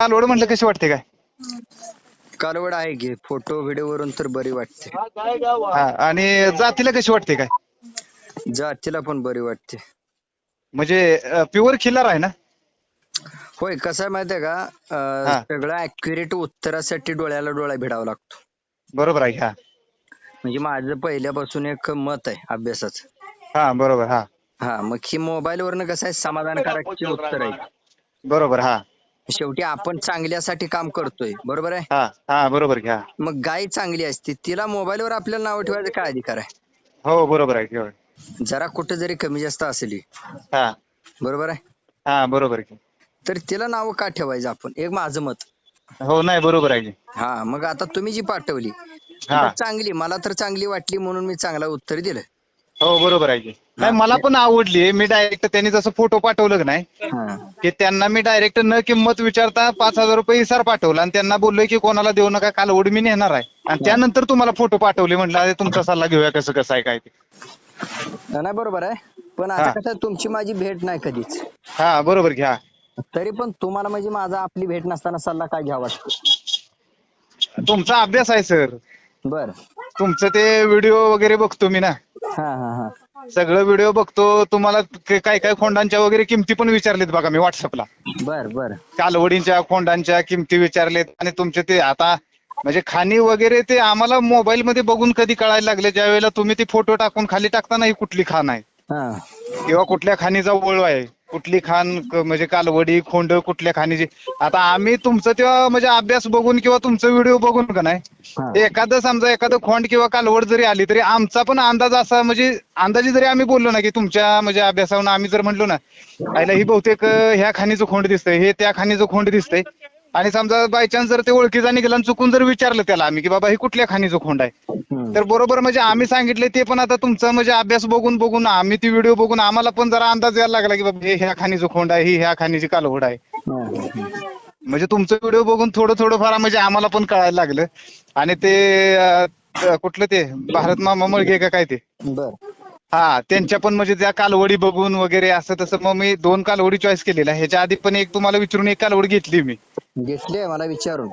कालवड म्हटलं कशी वाटते काय? कालवड आहे की फोटो व्हिडिओ वरून तर बरी वाटते. हा आणि जातीला कशी वाटते काय? जातीला पण बरी वाटते. म्हणजे प्युअर खिल्लार आहे ना? होय कसं आहे माहितीये का? अं, हा. सगळं ऍक्युरेट उत्तरासाठी डोळ्याला डोळा भिडावा लागतो. बरोबर आहे हा. म्हणजे माझं पहिल्यापासून एक मत आहे अभ्यासाचं. हा बरोबर हा. हा मग ही मोबाईल वरनं कसं आहे समाधानकारक उत्तर आहे. बरोबर हा. शेवटी आपण चांगल्यासाठी काम करतोय. बरोबर आहे? हा हा बरोबर हा मग गाय चांगली असते तिला मोबाईल वर आपल्याला नाव ठेवायचं काय अधिकार आहे? हो बरोबर आहे. जरा कुठे जरी कमी जास्त असली. हा. बरोबर आहे? हा बरोबर की तर तिला नाव का ठेवायचं आपण? एक माझं मत. हो नाही बरोबर आहे. की हा मग आता तुम्ही जी पाठवली हा. चांगली मला तर चांगली वाटली म्हणून मी चांगला उत्तर दिलं. हो बरोबर आहे की. नाही मला पण आवडली मी डायरेक्ट त्यांनी जसं फोटो पाठवलं की नाही हा. की त्यांना मी डायरेक्ट न किंमत विचारता पाच हजार रुपये इसार पाठवला आणि त्यांना बोललोय की कोणाला देऊ नका कालवड मी नेणार आहे. आणि त्यानंतर तुम्हाला फोटो पाठवले म्हटलं अरे तुमचा सल्ला घेऊया कसं कसं आहे काय ते. नाही बरोबर आहे. पण आता हा. कसं तुमची माझी भेट नाही कधीच. हा बरोबर घ्या. तरी पण तुम्हाला म्हणजे माझा आपली भेट नसताना सल्ला काय घ्यावा? तुमचा अभ्यास आहे सर बर. तुमचं ते व्हिडिओ वगैरे बघतो मी ना. हा हा हा. सगळं व्हिडिओ बघतो. तुम्हाला काय काय खोंडांच्या वगैरे किमती पण विचारलेत बघा मी व्हॉट्सअपला बर बर. कालवडींच्या खोंडांच्या किमती विचारलेत आणि तुमचे ते आता म्हणजे खाणी वगैरे ते आम्हाला मोबाईल मध्ये बघून कधी कळायला लागले? ज्या वेळेला तुम्ही ते फोटो टाकून खाली टाकता ही कुठली खाण आहे. हा. किंवा कुठल्या खाणीचा ओळ आहे. कुठली खाण क- म्हणजे कालवडी खोंड कुठल्या खाणीची आता आम्ही तुमचं तेव्हा म्हणजे अभ्यास बघून किंवा तुमचं व्हिडिओ बघून का नाही. एखादं समजा एखादं खोंड किंवा कालवड जरी आली तरी आमचा पण अंदाज असा म्हणजे अंदाजे जरी आम्ही बोललो ना की तुमच्या म्हणजे अभ्यासावरून आम्ही जर म्हणलो ना आईला ही बहुतेक अं, ह्या खाणीचं खोंड दिसतंय हे त्या खाणीचं खोंड दिसतंय आणि समजा बाय चान्स जर ते ओळखीचा निघाला आणि चुकून जर विचारलं त्याला आम्ही की बाबा हे कुठल्या खाणीचं खोंड आहे. तर बरोबर म्हणजे आम्ही सांगितले ते पण आता तुमचा म्हणजे अभ्यास बघून बघून आम्ही ती व्हिडिओ बघून आम्हाला पण जरा अंदाज यायला लागला की बाबा हे ह्या खाणीचं खोंड आहे ही ह्या खाणीची कालवड आहे. हा, हा, हा. म्हणजे तुमचं व्हिडिओ बघून थोडं थोडं फार म्हणजे आम्हाला पण कळायला लागलं. आणि ते कुठलं ते भारत मामा मळगे का काय ते? हा त्यांच्या पण म्हणजे त्या कालवडी बघून वगैरे असं तसं मग मी दोन कालवडी चॉईस केलेल्या. ह्याच्या आधी पण एक तुम्हाला विचारून एक कालवड घेतली मी. घेतले मला विचारून.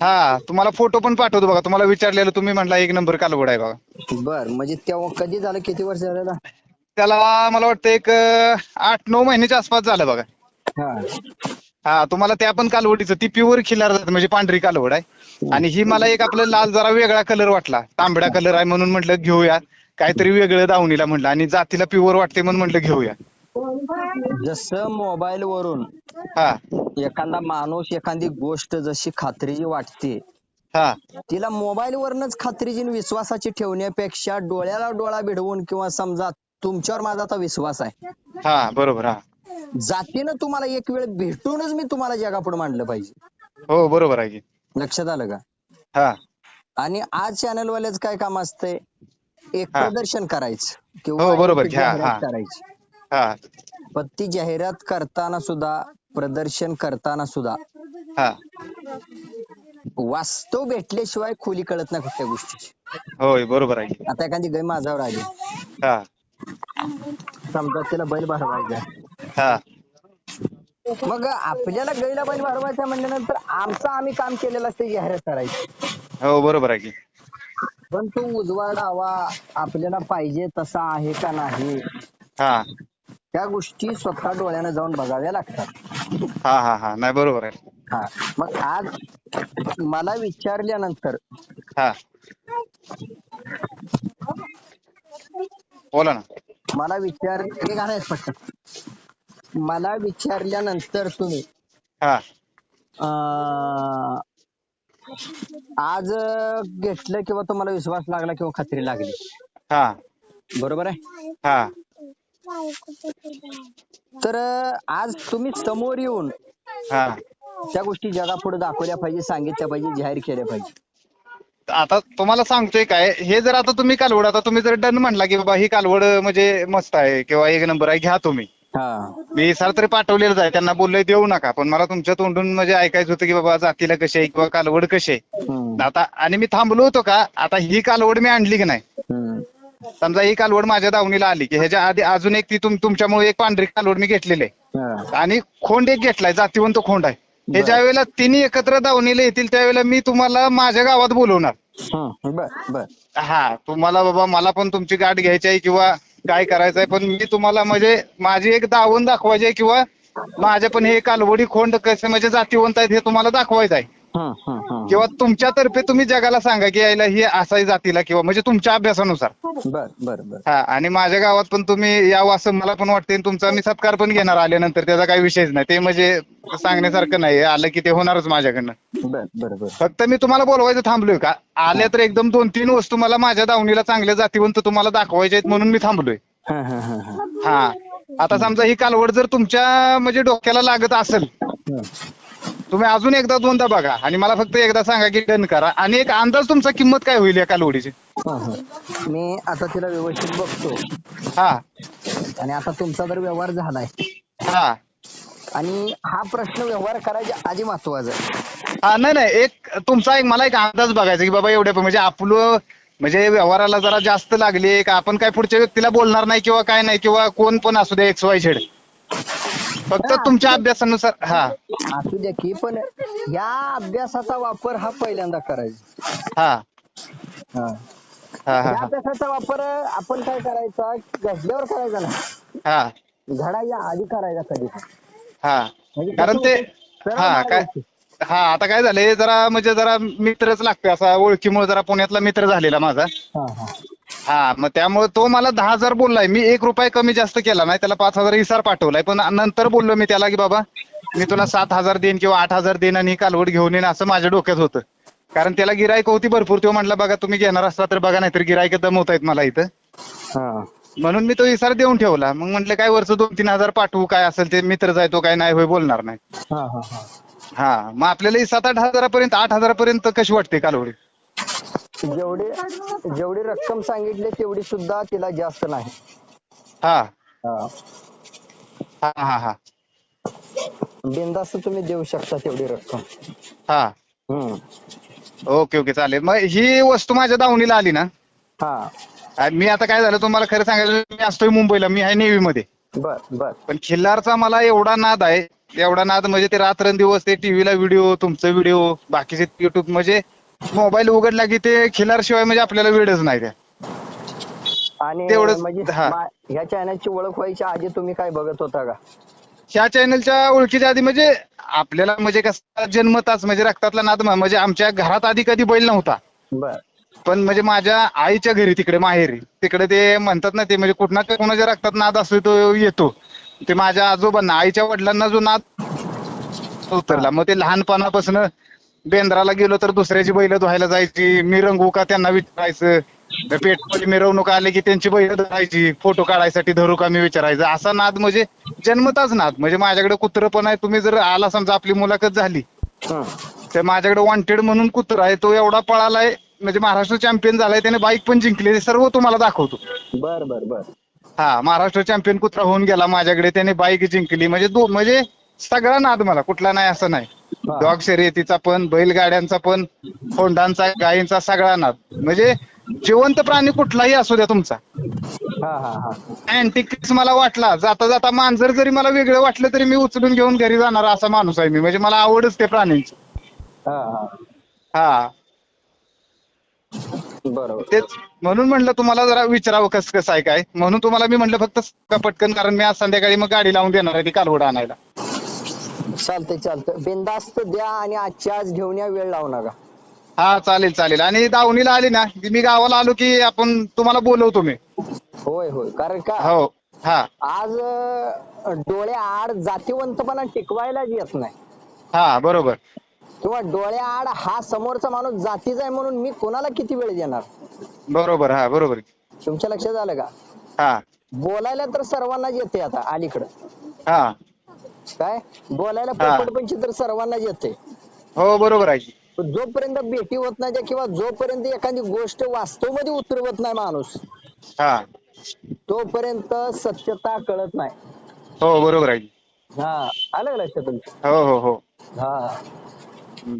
हा तुम्हाला फोटो पण पाठवतो बघा. तुम्हाला विचारलेलं तुम्ही म्हटला एक नंबर कालवड आहे बघा. बर म्हणजे तेव्हा कधी झालं? किती वर्ष झालेला? त्याला मला वाटतं एक अं, आठ नऊ महिन्याच्या आसपास झालं बघा. हा. हा तुम्हाला त्या पण कालवडीचं ती प्युअर खिलार जाते म्हणजे पांढरी कालवड आहे. आणि ही मला एक आपलं लाल जरा वेगळा कलर वाटला. तांबडा कलर आहे म्हणून म्हटलं घेऊया. काहीतरी वेगळं दावणीला म्हटलं आणि जातीला प्युअर वाटते म्हणून म्हटलं घेऊया. जसं मोबाईल वरून हा. एखादा माणूस एखादी गोष्ट जशी खात्रीची वाटते हा. तिला मोबाईल वरनच खात्रीची आणि विश्वासाची ठेवण्यापेक्षा डोळ्याला डोळा भिडवून किंवा समजा तुमच्यावर माझा आता विश्वास आहे. हा बरोबर हा. जातीनं तुम्हाला एक वेळ भेटूनच मी तुम्हाला जगापुढे मांडलं पाहिजे. हो बरोबर आहे की. लक्षात आलं का? हा. आणि आज चॅनल वाल्याच काय काम असतंय? एक हा. प्रदर्शन करायचं हो, किंवा बरोबर. एक हा, जाहिरात हा. करायची. हा. पण ती जाहिरात करताना सुद्धा प्रदर्शन करताना सुद्धा हा. वास्तव भेटल्याशिवाय खोली कळत नाही कुठल्या गोष्टीची. होय बरोबर आहे की. आता एखादी गाय माझ्यावर आली. हा. समजा तिला बैल भरवायचा हा. मग आपल्याला गायला बैल भरवायचा म्हणल्यानंतर आमचं आम्ही काम केलेलं असते जाहिरात करायची. हो बरोबर आहे की. पण तो उजवा डावा आपल्याला पाहिजे तसा आहे का नाही? हा. त्या गोष्टी स्वतः डोळ्यानं जाऊन बघाव्या लागतात. हा हा हा. नाही बरोबर आहे. हा. मग आज मला विचारल्यानंतर हा. बोला ना. मला विचार हे गाणं आहे पटकन मला विचारल्यानंतर तुम्ही हा. अं, आज घेतलं किंवा तुम्हाला विश्वास लागला किंवा खात्री लागली. हा. बरोबर आहे? हा. तर आज तुम्ही समोर येऊन हा. त्या गोष्टी जगापुढे दाखवल्या पाहिजे सांगितल्या पाहिजे जाहीर केल्या पाहिजे. आता तुम्हाला सांगतोय काय हे जर आता तुम्ही कालवड आता तुम्ही जर डन म्हणला की बाबा ही कालवड म्हणजे मस्त आहे किंवा एक नंबर आहे घ्या तुम्ही. हा. मी सर तरी पाठवलेलंच आहे त्यांना बोललोय देऊ नका पण मला तुमच्या तोंडून म्हणजे ऐकायचं होतं की बाबा जातीला कशी आहे किंवा कालवड कशी आहे. हम्म, आता आणि मी थांबलो होतो का आता ही कालवड मी आणली की नाही. हम्म, समजा ही कालवड माझ्या दावणीला आली की ह्याच्या आधी अजून एक ती तुम तुमच्यामुळे एक पांढरी कालवड मी घेतलेली आहे. हा, आणि खोंड एक घेतलाय जातीवंत खोंड आहे. हे ज्या वेळेला तिन्ही एकत्र दावणीला येतील त्यावेळेला मी तुम्हाला माझ्या गावात बोलवणार. हं, बर बर. हा तुम्हाला बाबा मला पण तुमची गाठ घ्यायची आहे किंवा काय करायचं आहे पण मी तुम्हाला म्हणजे माझी एक दावण दाखवायची आहे किंवा माझ्या पण हे कालवडी खोंड कसे म्हणजे जातीवंत आहेत हे तुम्हाला दाखवायचं आहे. किंवा तुमच्यातर्फे तुम्ही जगाला सांगा की यायला ही असाही जातीला किंवा म्हणजे तुमच्या अभ्यासानुसार. बर बर बर. हा आणि माझ्या गावात पण तुम्ही यावं असं मला पण वाटते तुमचा मी सत्कार पण घेणार आल्यानंतर त्याचा काही विषयच नाही. ते म्हणजे सांगण्यासारखं नाही आलं की ते होणारच माझ्याकडनं. बर बर बर. फक्त मी तुम्हाला बोलवायचं थांबलोय का? आल्या तर एकदम दोन तीन वस्तू मला माझ्या दावणीला चांगल्या जातीवंत तुम्हाला दाखवायच्या आहेत म्हणून मी थांबलोय. हं, हं, हं, हं. हा. आता समजा ही कालवड जर तुमच्या म्हणजे डोक्याला लागत असेल हं. तुम्ही अजून एकदा दोनदा बघा आणि मला फक्त एकदा सांगा की डन करा. आणि एक अंदाज तुमचा किंमत काय होईल हं, हं. मी आता तिला व्यवस्थित बघतो. हा. आणि आता तुमचा जर व्यवहार झालाय. हा. आणि हा प्रश्न व्यवहार करायच्या आधी महत्त्वाचा आहे. हा नाही नाही. एक तुमचा एक मला एक अंदाज बघायचा की बाबा एवढे म्हणजे आपलं म्हणजे व्यवहाराला जरा जास्त लागली का आपण काय पुढच्या व्यक्तीला बोलणार नाही किंवा काय नाही किंवा कोण पण असू दे एक्स वाय झेड फक्त तुमच्या अभ्यासानुसार हा. असू द्या की पण या अभ्यासाचा वापर हा पहिल्यांदा करायचा. हा. हा. हा या हा. हा अभ्यासाचा वापर आपण काय करायचा घडल्यावर करायचा ना. हा. घडायच्या आधी करायचा कधी. हा. म्हणजे कारण कसं ते होतं, हा काय. हा आता काय झालंय जरा म्हणजे जरा मित्रच लागतोय असा ओळखीमुळे जरा पुण्यातला मित्र झालेला माझा. हा हा. हा मग त्यामुळे तो मला दहा हजार बोललाय. मी एक रुपये कमी जास्त केला नाही त्याला पाच हजार इसार पाठवलाय. पण नंतर बोललो मी त्याला की बाबा मी तुला सात हजार देईन किंवा आठ हजार देईन आणि ही कालवड घेऊन येईन असं माझ्या डोक्यात होतं. कारण त्याला गिरायक होती भरपूर. तो म्हटला बघा तुम्ही घेणार असला तर बघा नाहीतर गिरायक दमवत आहेत मला इथं. हा. म्हणून मी तो इसार देऊन ठेवला. मग म्हटलं काय वरचं दोन तीन हजार पाठवू काय असेल ते मित्रच आहे तो काय नाही होय बोलणार नाही. हा हा हा. हा मग आपल्याला ही सात आठ हजारापर्यंत आठ हजारापर्यंत कशी वाटते कालवडी? जेवढी जेवढी रक्कम सांगितली तेवढी सुद्धा तिला जास्त नाही. हा. हा. हा हा हा. बिंदास्त तुम्ही देऊ शकता तेवढी रक्कम. हा. हम्म. ओके ओके चालेल. मग ही वस्तू माझ्या दावणीला आली ना? हा. आणि मी आता काय झालं तुम्हाला खरं सांगायचं मी असतोय मुंबईला मी आहे नेव्ही मध्ये बर बर. पण खिल्लारचा मला एवढा नाद आहे एवढा नाद म्हणजे ते रात्रंदिवस ते टीव्हीला व्हिडिओ तुमचं व्हिडिओ बाकीचे युट्यूब म्हणजे मोबाईल उघडला की ते खिल्लार शिवाय म्हणजे आपल्याला वेळच नाही त्या. आणि तेवढंच- म्हणजे हा. मा- ह्या चॅनलची ओळख व्हायच्या आधी तुम्ही काय बघत होता का? ह्या चॅनलच्या ओळखीच्या आधी म्हणजे आपल्याला म्हणजे कसं जन्मताच म्हणजे रक्तातला नाद म्हणजे आमच्या घरात आधी कधी बैल नव्हता. बर. पण म्हणजे माझ्या आईच्या घरी तिकडे माहेरी तिकडे ते म्हणतात ना ते म्हणजे कुठना ते कोणाच्या रक्तात नाद असतो तो येतो. ते माझ्या आजोबांना आईच्या वडिलांना जो नाद उतरला मग ते लहानपणापासून बेंद्राला गेलो तर दुसऱ्याची बैल धुवायला जायची. मी रंगू का त्यांना विचारायचं. पेटमध्ये मिरवणूक आले की त्यांची बैल धरायची फोटो काढायसाठी धरू का मी विचारायचं. असा नाद म्हणजे जन्मताच नाद. म्हणजे माझ्याकडे कुत्र पण आहे. तुम्ही जर आला समजा आपली मुलाखत झाली. तर माझ्याकडे वॉन्टेड म्हणून कुत्रा आहे. तो एवढा पळालाय. म्हणजे महाराष्ट्र चॅम्पियन झालाय. त्याने बाईक पण जिंकली. सर्व तुम्हाला दाखवतो. बर बर बर. हा महाराष्ट्र चॅम्पियन कुत्रा होऊन गेला माझ्याकडे. त्याने बाईक जिंकली. म्हणजे दो म्हणजे सगळा नाद मला कुठला नाही असं नाही. डॉग शर्यतीचा पण बैलगाड्यांचा पण होंडांचा गायींचा सगळा नाद. म्हणजे जिवंत प्राणी कुठलाही असू द्या तुमचा. अँटिक्स मला वाटला. जाता जाता मांजर जरी मला वेगळं वाटलं तरी मी उचलून घेऊन घरी जाणार असा माणूस आहे मी. म्हणजे मला आवडच ते प्राण्यांची. हा बरोबर. तेच. म्हणून म्हणलं तुम्हाला जरा विचारावं कसं कसं आहे काय. म्हणून तुम्हाला मी म्हणलं फक्त पटकन कारण मी आज संध्याकाळी मग गाडी लावून देणार आहे ती कालवड आणायला. चालतंय चालतंय. बिंदास्त द्या आणि आजच्या आज घेऊन या वेळ लावू नका. हा चालेल चालेल. आणि दावणीला आली ना की मी गावाला आलो की आपण तुम्हाला बोलवतो मी. होय होय. कारण का? हो हा. आज अं, डोळे आड जातीवंतपणा टिकवायलाच येत नाही. हा बरोबर. किंवा डोळे आड हा समोरचा माणूस जातीचा आहे म्हणून मी कोणाला किती वेळ देणार? बरोबर हा बरोबर. तुमच्या लक्षात आलं का? हा. बोलायला तर सर्वांनाच येते आता अलीकडं. हा. काय? बोलायला हा. पोपटपंची तर सर्वांनाच येते हो बरोबर आहे की. पण जोपर्यंत भेटी होत नाही त्या किंवा जोपर्यंत एखादी गोष्ट वास्तवमध्ये उतरवत नाही माणूस हा. तोपर्यंत सत्यता कळत नाही. हो बरोबर आहे की. हा आलं का लक्षात तुमच्या हो हो हो. हा.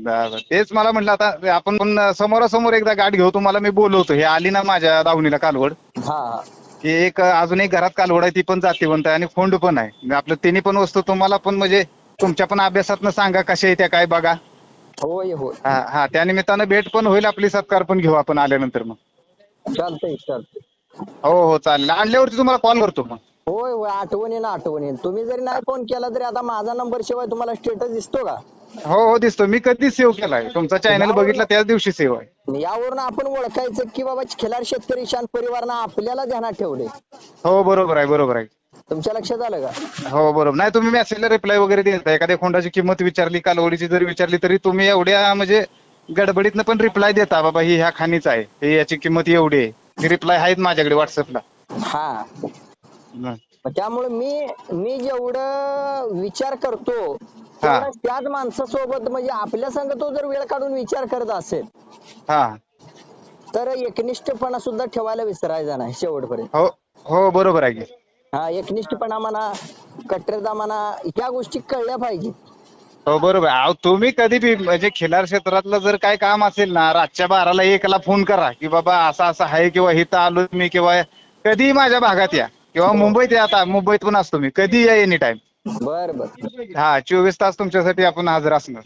बरं तेच मला म्हटलं आता आपण पण समोरासमोर एकदा गाठ घेऊ. तुम्हाला मी बोलवतो. हे आली ना माझ्या दावणीला कालवड. हा. की एक अजून एक घरात कालवड आहे ती पण जातीवंत आहे आणि फोंड पण आहे. आपलं तिन्ही पण वस्तू तुम्हाला पण म्हणजे तुमच्या पण अभ्यासातनं सांगा कशा आहे त्या काय बघा. होय होय. हा हा त्या निमित्तानं भेट पण होईल आपली सत्कार पण घेऊ आपण आल्यानंतर मग. चालतंय चालतंय. हो हो चालेल. आणल्यावरती तुम्हाला कॉल करतो मग. होय होय आठवणी ना आठवणी तुम्ही जरी नाही फोन केला तरी आता माझा नंबर शिवाय तुम्हाला स्टेटस दिसतो का? हो हो दिसतो मी कधीच सेव्ह केलाय तुमचा चॅनल बघितला त्याच दिवशी सेव्ह आहे. यावरून आपण ओळखायचं की बाबा खिलार शेतकरी शांत परिवारनं आपल्याला ध्यानात ठेवले हो बरोबर आहे बरोबर आहे. तुमच्या लक्षात आलं का? हो बरोबर. नाही तुम्ही मेसेजला रिप्लाय वगैरे देता एखाद्या खोंडाची किंमत विचारली कालवडीची जरी विचारली तरी तुम्ही एवढ्या म्हणजे गडबडीतनं पण रिप्लाय देता बाबा ही ह्या खाणीच आहे. हे याची किंमत एवढी आहे. रिप्लाय आहेत माझ्याकडे व्हॉट्सअपला हा. त्यामुळे मी मी जेवढं विचार करतो तेवढं त्याच माणसासोबत म्हणजे आपल्या संग तो जर वेळ काढून विचार करत असेल हा. तर एकनिष्ठपणा सुद्धा ठेवायला विसरायचा नाही शेवटपर्यंत. हो हो बरोबर आहे की. हा एकनिष्ठपणा म्हणा कट्टरता म्हणा ह्या गोष्टी कळल्या पाहिजे हो बरोबर. अहो तुम्ही कधी बी म्हणजे खिलार क्षेत्रातलं जर काय काम असेल ना रातच्या बाराला एकला फोन करा की बाबा असं असं आहे किंवा इथं आलो मी किंवा कधीही माझ्या भागात या. किंवा मुंबईत या आता मुंबईत पण असतो मी. कधी या एनी टाइम बर बर. हा चोवीस तास तुमच्यासाठी आपण हजर असणार.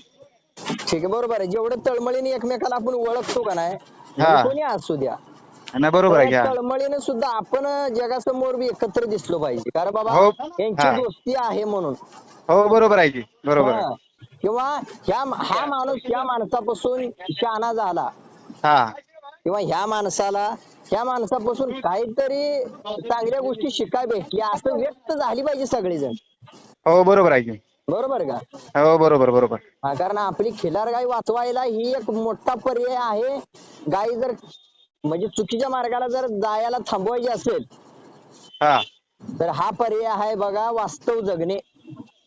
ठीक आहे बरोबर आहे. जेवढं तळमळीने एकमेकाला आपण ओळखतो का नाही हा. कोणी असू द्या. नाही बरोबर आहे त्या घ्या. तळमळीने सुद्धा आपण जगासमोर बी एकत्र दिसलो पाहिजे. कारण बाबा हो. यांची हा. दोस्ती आहे म्हणून. हो बरोबर आहे की. बरोबर आहे. हा. किंवा ह्या हा माणूस ह्या माणसापासून शहाणा झाला. हा. किंवा ह्या माणसाला ह्या माणसापासून काहीतरी चांगल्या गोष्टी शिकाय भेटल्या असं व्यक्त झाली पाहिजे सगळेजण. हो बरोबर आहे की. बरोबर का? हो बरोबर बरोबर. हा, कारण आपली खिलार गाय वाचवायला ही एक मोठा पर्याय आहे. गाय जर म्हणजे चुकीच्या मार्गाला जर जायला थांबवायची असेल हा. तर हा पर्याय आहे बघा वास्तव जगणे.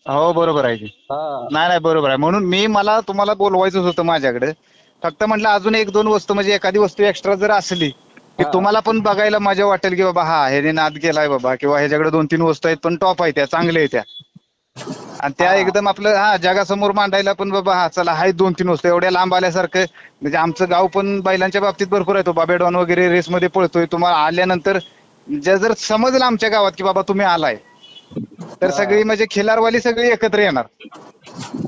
हो बरोबर आहे की. हा. नाही नाही बरोबर आहे. म्हणून मी मला तुम्हाला बोलवायचंच होतं माझ्याकडे. फक्त म्हटलं अजून एक दोन वस्तू म्हणजे एखादी वस्तू एक्स्ट्रा जर असली की. तुम्हाला पण बघायला मजा वाटेल की बाबा हा ह्याने नाद केलाय बाबा किंवा ह्याच्याकडे दोन तीन वस्तू आहेत पण टॉप आहेत त्या चांगल्या आहेत त्या आणि त्या. एकदम आपलं हा जगासमोर मांडायला पण बाबा हा चला आहेत दोन तीन वस्तू एवढ्या लांब आल्यासारखं म्हणजे आमचं गाव पण बैलांच्या बाबतीत भरपूर आहे तो बाबेडॉन वगैरे रेसमध्ये पळतोय तुम्हाला आल्यानंतर जे जर समजलं आमच्या गावात की बाबा तुम्ही आलाय तर. सगळी म्हणजे खिलारवाली सगळी एकत्र येणार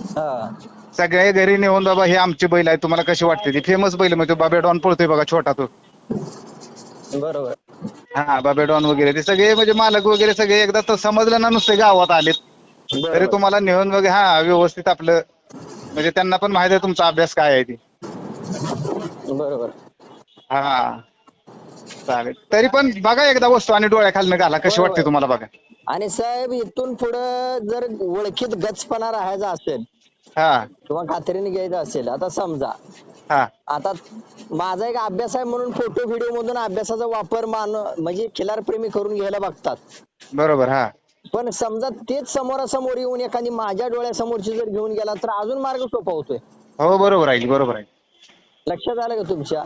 हा. सगळे घरी नेऊन बाबा हे आमची बैल आहे तुम्हाला कशी वाटते ती फेमस बैल म्हणजे बाबे डॉन पळतोय बघा छोटा तो बरोबर. हा बाबे डॉन वगैरे ते सगळे म्हणजे मालक वगैरे सगळे एकदा तर समजलं ना नुसते गावात आलेत. तरी तुम्हाला नेऊन वगैरे हा व्यवस्थित आपलं म्हणजे त्यांना पण माहिती आहे तुमचा अभ्यास काय आहे ती. बरोबर. हा चालेल. तरी पण बघा एकदा वस्तू आणि डोळ्या खालनं घाला कशी वाटते. तुम्हाला बघा. आणि साहेब इथून पुढं जर ओळखीत गचपणा राहायचा असेल हा. किंवा खात्रीने घ्यायचं असेल आता समजा. हा. आता माझा एक अभ्यास आहे म्हणून फोटो व्हिडिओ मधून अभ्यासाचा वापर मान म्हणजे खिलार प्रेमी करून घ्यायला बघतात. बरोबर हा. पण समजा तेच समोरासमोर येऊन एखादी माझ्या डोळ्यासमोरची जर घेऊन गेला तर अजून मार्ग सोपा होतोय. हो बरोबर आहे बरोबर आहे. लक्षात आलं का तुमच्या?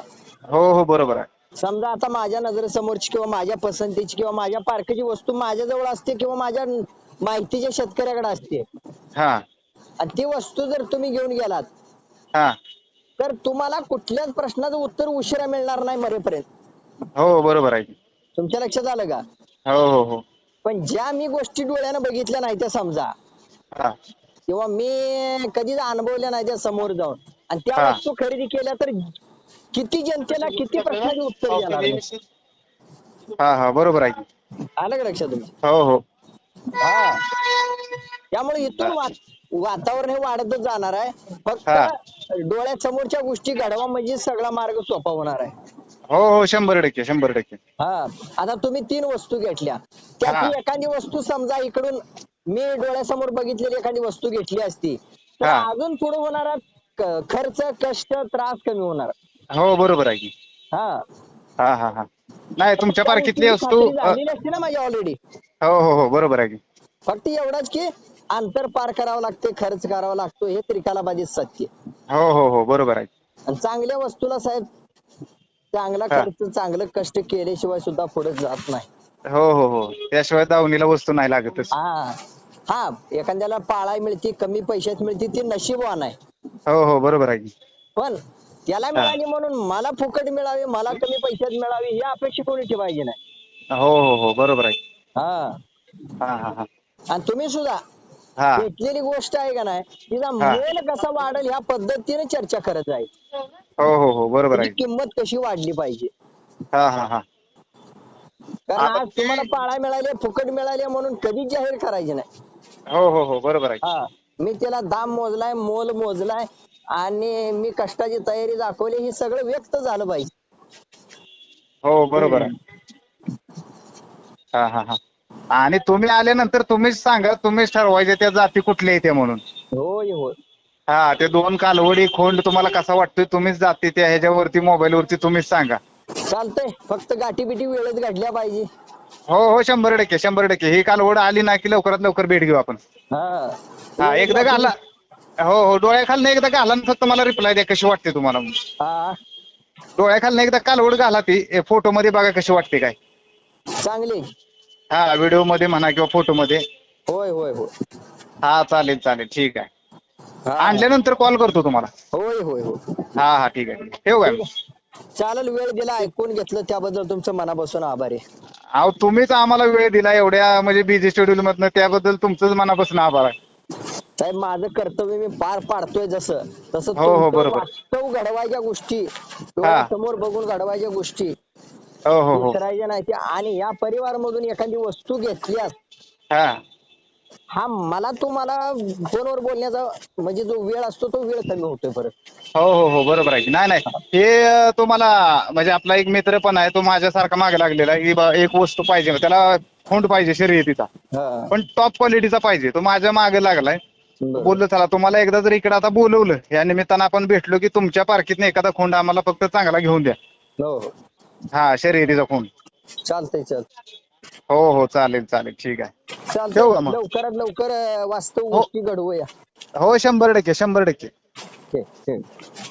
हो हो बरोबर आहे. समजा आता माझ्या नजरेसमोरची किंवा माझ्या पसंतीची किंवा माझ्या पारखीची वस्तू माझ्याजवळ असते किंवा माझ्या माहितीच्या शेतकऱ्याकडे असते. हा. आणि ती वस्तू जर तुम्ही घेऊन गेलात हा. तर तुम्हाला कुठल्याच प्रश्नाचं उत्तर उशिरा मिळणार नाही मरेपर्यंत. हो बरोबर आहे. तुमच्या लक्षात आलं का? हो हो हो. पण ज्या मी गोष्टी डोळ्यानं बघितल्या नाही त्या समजा हा. किंवा मी कधीच अनुभवल्या नाही त्या समोर जाऊन आणि त्या हा. वस्तू खरेदी केल्या तर किती जनतेला किती प्रश्नाचे उत्तर देणार मी? हा हा बरोबर आहे. की. आलं का लक्षात तुमच्या हो हो. हा. त्यामुळे इथून वातावरण हे वाढतच जाणार आहे. फक्त. डोळ्यासमोरच्या गोष्टी घडवा म्हणजे सगळा मार्ग सोपा होणार आहे. हो हो शंभर टक्के शंभर टक्के. हा. आता तुम्ही तीन वस्तू घेतल्या. त्यातली एखादी वस्तू समजा इकडून मी डोळ्यासमोर बघितलेली एखादी वस्तू घेतली असती तर हा. अजून पुढे होणारा क- खर्च कष्ट त्रास कमी होणार. हो बरोबर आहे की. हा. हा हा हा. नाही तुमच्या पार्कीतली त्याची वस्तू खात्री झालेली असते ना माझी ऑलरेडी हो हो हो बरोबर आहे की. फक्त एवढंच की अंतर पार करावं लागते खर्च करावा लागतो हे त्रिकालाबाधित सत्य हो हो हो बरोबर आहे. आणि चांगल्या वस्तूला साहेब चांगला हा. खर्च चांगलं कष्ट केल्याशिवाय सुद्धा पुढे जात नाही. हो हो हो. त्याशिवाय दावणीला वस्तू नाही लागतच. हा. हा एखाद्याला पाळाय मिळते कमी पैशात मिळते ती नशीबवान आहे. हो हो बरोबर आहे की. पण त्याला मिळाली म्हणून मला फुकट मिळावी मला कमी पैशात मिळावी ही अपेक्षा कोणी ठेवायची नाही. हो हो हो बरोबर आहे. हा. हा हा हा. आणि तुम्ही सुद्धा हा. घेतलेली गोष्ट आहे का नाही? तिचा हा. मोल कसा वाढेल ह्या पद्धतीने चर्चा करत जाईल हो हो हो बरोबर आहे. किंमत कशी वाढली पाहिजे? हा हा हा. कारण आता आज ते- तुम्हाला पाळा मिळाले फुकट मिळाले म्हणून कधीच जाहीर करायचे नाही. हो हो हो बरोबर आहे. हा. मी त्याला दाम मोजलाय मोल मोजलाय आणि मी कष्टाची तयारी दाखवली हे सगळं व्यक्त झालं पाहिजे. हो बरोबर आहे. हा हा हा. आणि तुम्ही आल्यानंतर तुम्हीच सांगा तुम्हीच ठरवायचे त्या जाती कुठल्या येते म्हणून. होय होय. हा ते दोन कालवडी खोंड तुम्हाला कसा वाटतोय तुम्हीच जाते त्या ह्याच्यावरती मोबाईल वरती तुम्हीच सांगा. चालतंय फक्त गाठी बिटी वेळेत घडल्या पाहिजे. हो हो शंभर टक्के शंभर टक्के. ही कालवड आली ना की लवकरात लवकर भेट घेऊ आपण. हा. हा एकदा घाला. हो हो डोळ्याखालनं एकदा घाला आणि फक्त मला रिप्लाय द्या कशी वाटते तुम्हाला. हा. डोळ्याखालनं एकदा कालवड घाला ती. फोटो मध्ये बघा कशी वाटते काय. चांगली. हा व्हिडिओमध्ये म्हणा किंवा फोटो मध्ये होय होय होय. हा चालेल चालेल. ठीक आहे. हा. आणल्यानंतर कॉल करतो तुम्हाला. होय होय होय. हा हा ठीक आहे. ठीक आहे. ठेवू काय चालेल वेळ दिला ऐकून घेतलं त्याबद्दल तुमचं मनापासून आभार आहे. अहो तुम्हीच आम्हाला वेळ दिला एवढ्या म्हणजे बिझी शेड्यूल मधनं त्याबद्दल तुमचंच मनापासून आभार आहे. साहेब माझं कर्तव्य मी पार पाडतोय जसं. तसं हो, हो, तुमचं बरोबर. वास्तव घडवायच्या गोष्टी. डोळ्यासमोर बघून घडवायच्या गोष्टी. हो हो हो. नाही त्या आणि या परिवारामधून एखादी वस्तू घेतल्यास हा. हा मला तुम्हाला फोनवर बोलण्याचा म्हणजे जो वेळ असतो तो वेळ कमी होतोय परत. हो हो हो बरोबर आहे की. नाही नाही. हे अं, तुम्हाला म्हणजे आपला एक मित्र पण आहे तो माझ्यासारखा मागे लागलेला आहे. की बा एक वस्तू पाहिजे त्याला खोंड पाहिजे शर्यतीचा हा. पण टॉप क्वालिटीचा पाहिजे. तो माझ्या मागे लागलाय. बरं. बोललो चला तुम्हाला एकदा जर इकडे आता बोलवलं या निमित्तानं आपण भेटलो की तुमच्या पार्कीतनं एखादा खोंड आम्हाला फक्त चांगला घेऊन द्या. हो हो. हा शर्यतीचा फोन. चालतंय चल. हो हो चालेल चालेल. ठीक आहे. ठेवू का चालतंय मग? लवकरात लवकर अं, वास्तव हो. गोष्टी घडवूया. हो शंभर टक्के शंभर टक्के.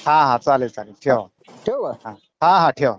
हा हा चालेल चालेल. ठेवा. ठेवा हा. हा हा ठेवा.